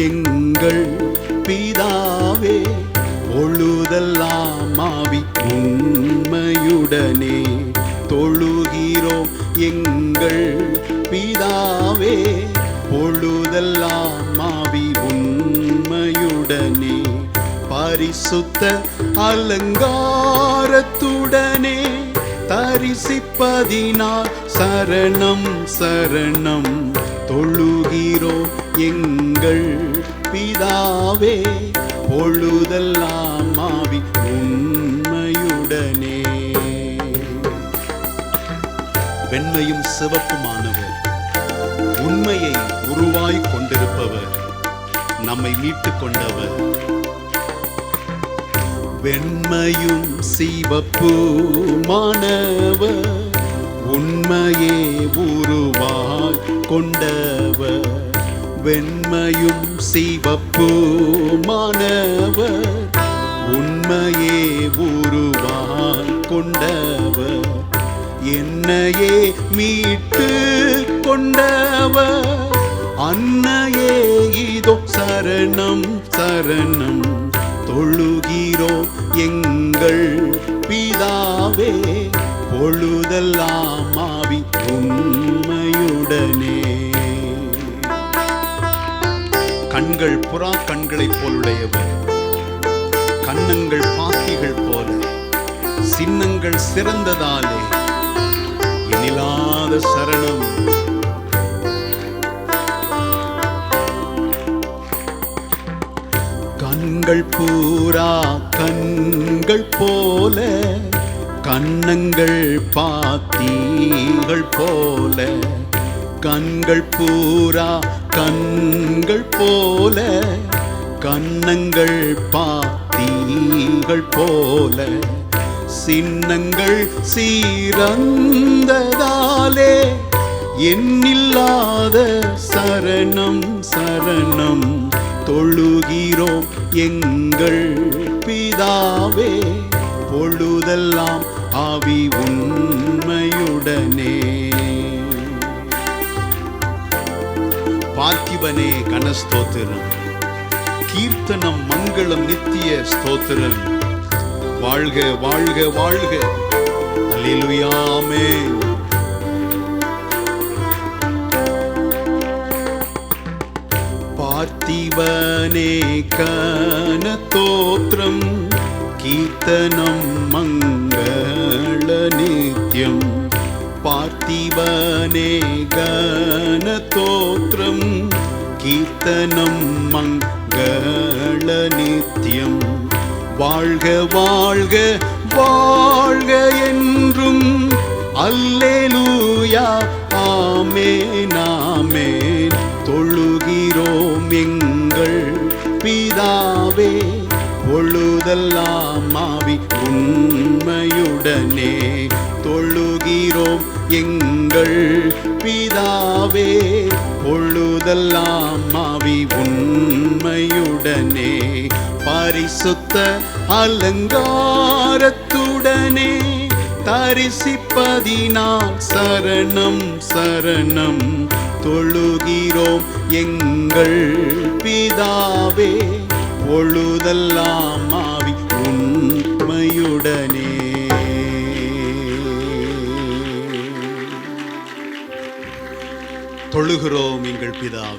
எங்கள் பிதாவே பொழுதெல்லாம் ஆவி உண்மையுடனே தொழுகிறோம் எங்கள் பிதாவே பொழுதெல்லாம் ஆவி உண்மையுடனே பரிசுத்த அலங்காரத்துடனே தரிசிப்பதினால் சரணம் சரணம். தொழுகிறோம் எங்கள் பிதாவே பொழுதெல்லாம் ஆவி உண்மையுடனே. வெண்மையும் சிவப்புமானவர் உண்மையை உருவாய் கொண்டிருப்பவர் நம்மை மீட்டுக் கொண்டவர். வெண்மையும் சிவப்புமானவர் உண்மையே உருவாய் கொண்டவர். வெண்மையும் சிவப்புமானவர் உண்மையே உருவாய் கொண்டவர் என்னையே மீட்டு கொண்டவர் அன்னையே இதோ சரணம் சரணம் தொழுகிறோம் எங்கள் பிதாவே பொழுதெல்லாம் ஆவி உண்மையுடனே. கண்கள் புறா கண்களைப் போலுடையவர் கண்ணங்கள் பாத்திகள் போல சின்னங்கள் சிறந்ததாலே. எனிலாத சரணம். கண்கள் பூரா கண்கள் போல கண்ணங்கள் பாத்தீகள் போல. கண்கள் பூரா கண்கள் போல கண்ணங்கள் பாத்தீங்கள் போல சின்னங்கள் சீரந்ததாலே எண்ணில்லாத சரணம் சரணம் தொழுகிறோம் எங்கள் பிதாவே பொழுதெல்லாம் ஆவி உண்மையுடனே. பார்த்திபனே கனஸ்தோத்திரம். கீர்த்தனம் மங்களம் நித்திய ஸ்தோத்திரம். வாழ்க வாழ்க வாழ்க. அலிலுயாமே பார்த்திவனே கனத்தோத்திரம் கீர்த்தனம் மங்கள நித்தியம் பார்த்திவனே கனதோத்திரம் கீர்த்தனம் மங்கள நித்யம். வாழ்க வாழ்க வாழ்க என்றும். அல்லேலூயா ஆமே நாமே தொழுகிறோம் எங்கள் பிதாவே பொழுதெல்லாம் மாவி உண்மையுடனே. தொழுகிறோம் எங்கள் பிதாவே பொழுதெல்லாம் ஆவி உண்மையுடனே பரிசுத்த அலங்காரத்துடனே தரிசிப்பதினால் சரணம் சரணம் தொழுகிறோம் எங்கள் பிதாவே பொழுதெல்லாம் ஆவி தொழுகிறோம் எங்கள் பிதாவே.